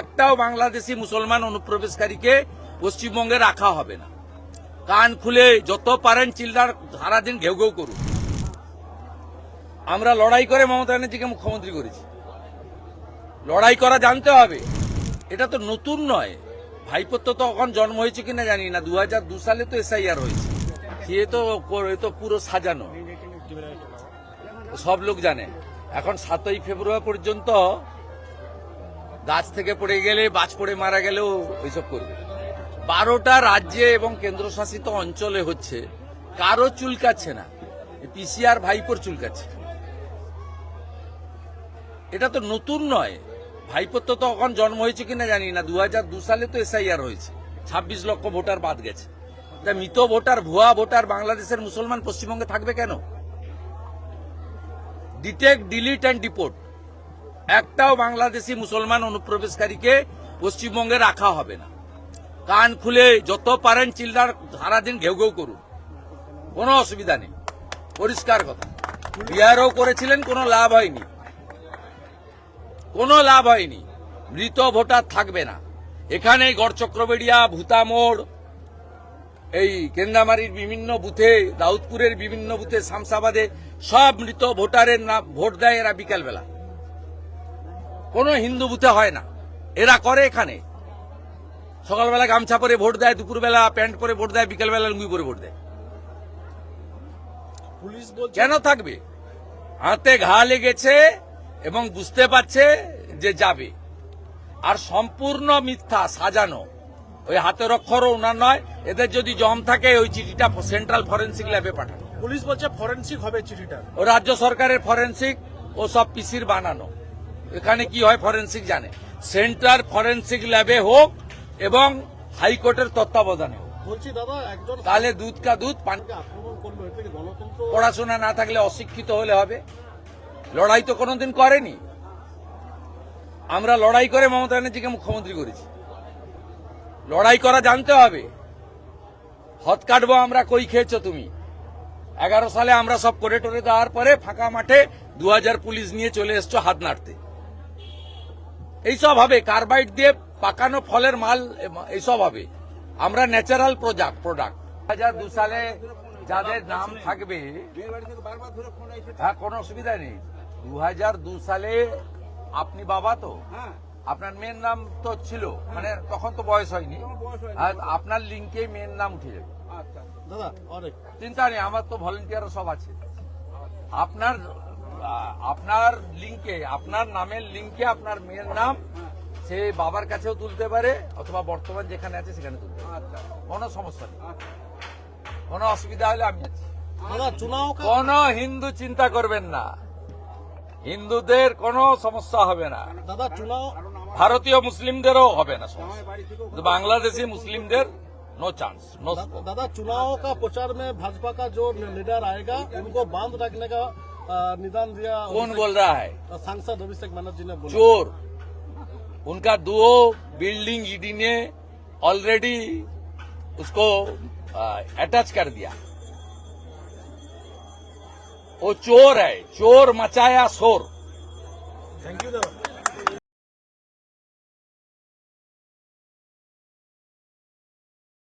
একটাও বাংলাদেশি মুসলমান অনুপ্রবেশকারীকে পশ্চিমবঙ্গে রাখা হবে না। কান খুলে যত পারেন চিল্লার সারাদিন ঘেউ ঘেউ করুন। আমরা লড়াই করে মমতা ব্যানার্জিকে মুখ্যমন্ত্রী করেছি। লড়াই করা জানতে হবে। এটা তো নতুন নয়। ভাইপোর তো তখন জন্ম হয়েছে কিনা জানি না। দু হাজার দু সালে তো এসআইআর হয়েছে। সে তো তো পুরো সাজানো। সব লোক জানে। এখন সাতই ফেব্রুয়ারি পর্যন্ত গাছ থেকে পড়ে গেলে, বাজ পড়ে মারা গেলেও ওইসব করবে। বারোটা রাজ্যে এবং কেন্দ্রশাসিত অঞ্চলে হচ্ছে, কারও চুলকাচ্ছে না। পিসিআর ভাইপোর চুলকাচ্ছে। এটা তো নতুন নয়। ভাইপোর তো তখন জন্ম হয়েছে কিনা জানি না। দু হাজার দু সালে তো এসআইআর হয়েছে। ছাব্বিশ লক্ষ ভোটার বাদ গেছে। তা মৃত ভোটার, ভুয়া ভোটার বাংলাদেশের মুসলমান পশ্চিমবঙ্গে থাকবে কেন? ডিটেক্ট ডিলিট অ্যান্ড ডিপোর্ট একটাও বাংলাদেশি মুসলমান অনুপ্রবেশকারীকে পশ্চিমবঙ্গে রাখা হবে না। কান খুলে যত পারেন চিল্লার সারাদিন ঘেউ ঘেউ করুন। কোনো অসুবিধা নেই। পরিষ্কার কথা। বিহারও করেছিলেন, কোনো লাভ হয়নি। কোনো লাভ হয়নি। মৃত ভোটার থাকবে না। এখানে গড়চক্রবেড়িয়া, ভূতামোড়, এই কেন্দামারির বিভিন্ন বুথে, দাউদপুরের বিভিন্ন বুথে, শামসাবাদে সব মৃত ভোটারের নাম, ভোট দেয় এরা বিকালবেলা। কোনো হিন্দু বুথে হয় না। এরা করে এখানে। সকালবেলা গামছা পরে ভোট দেয় দুপুরবেলা প্যান্ট পরে ভোট দেয় বিকালবেলা লুঙ্গি পরে ভোট দেয়। পুলিশ কেন থাকবে? হাতে ঘা লেগেছে এবং বুঝতে পারছে যে যাবে। আর সম্পূর্ণ মিথ্যা সাজানো। ওই হাতের অক্ষরও ওনার নয় এদের যদি জম থাকে ওই চিঠিটা সেন্ট্রাল ফরেন্সিক ল্যাবে পাঠানো। পুলিশ বলছে ফরেন্সিক হবে চিঠিটা। ও রাজ্য সরকারের ফরেন্সিক ও সব পিসির বানানো। এখানে কি হয় ফরেন্সিক জানে। সেন্ট্রাল ফরেন্সিক ল্যাবে হোক এবং হাইকোর্টের তত্ত্বাবধানে হোক। তাহলে দুধ কা দুধ পড়াশোনা না থাকলে অশিক্ষিত হলে হবে। লড়াই তো কোনোদিন করেনি। আমরা লড়াই করে মমতা ব্যানার্জিকে মুখ্যমন্ত্রী করেছি। লড়াই করা জানতে হবে। হত কাটবো আমরা কই খেয়েছো তুমি? এগারো সালে আমরা সব করে টরে দেওয়ার পরে ফাঁকা মাঠে দু হাজার পুলিশ নিয়ে চলে এসছো হাত নাড়তে। এইসব হবে। কার্বাইড দিয়ে পাকানো ফলের মাল এইসব হবে। আমরা ন্যাচারাল প্রোডাক্ট প্রোডাক্ট দু হাজার দু সালে যাদের নাম থাকবে হ্যাঁ কোনো অসুবিধা নেই। দু হাজার দু সালে আপনি বাবা তো? আপনার মেয়ের নাম তো ছিল। মানে তখন তো বয়স হয়নি। আর আপনার লিঙ্কে মেয়ের নাম উঠে যাবে। চিন্তা নেই আমার তো ভলেন্টিয়ার সব আছে। আপনার আপনার লিঙ্কে আপনার নামের লিঙ্কে আপনার মেয়ের নাম সে বাবার কাছেও তুলতে পারে অথবা বর্তমান যেখানে আছে সেখানে তুলতে পারে কোনো সমস্যা নেই কোনো অসুবিধা হলে আমি আছি দাদা চুনাও কা কোন হিন্দু চিন্তা করবেন না হিন্দুদের কোনো সমস্যা হবে না দাদা চুনাও ভারতীয় মুসলিমদেরও হবে না সমস্যা কিন্তু বাংলাদেশি মুসলিমদের नो चांस नो स्कोप दादा चुनाव का प्रचार में भाजपा का जो लीडर आएगा उनको बांध रखने का अ, निदान दिया कौन बोल रहा है? सांसद अभिषेक बनर्जी ने बोला। चोर। उनका दो बिल्डिंग ईडी ने ऑलरेडी उसको अटैच कर दिया। वो चोर है चोर मचाया शोर। थैंक यू दादा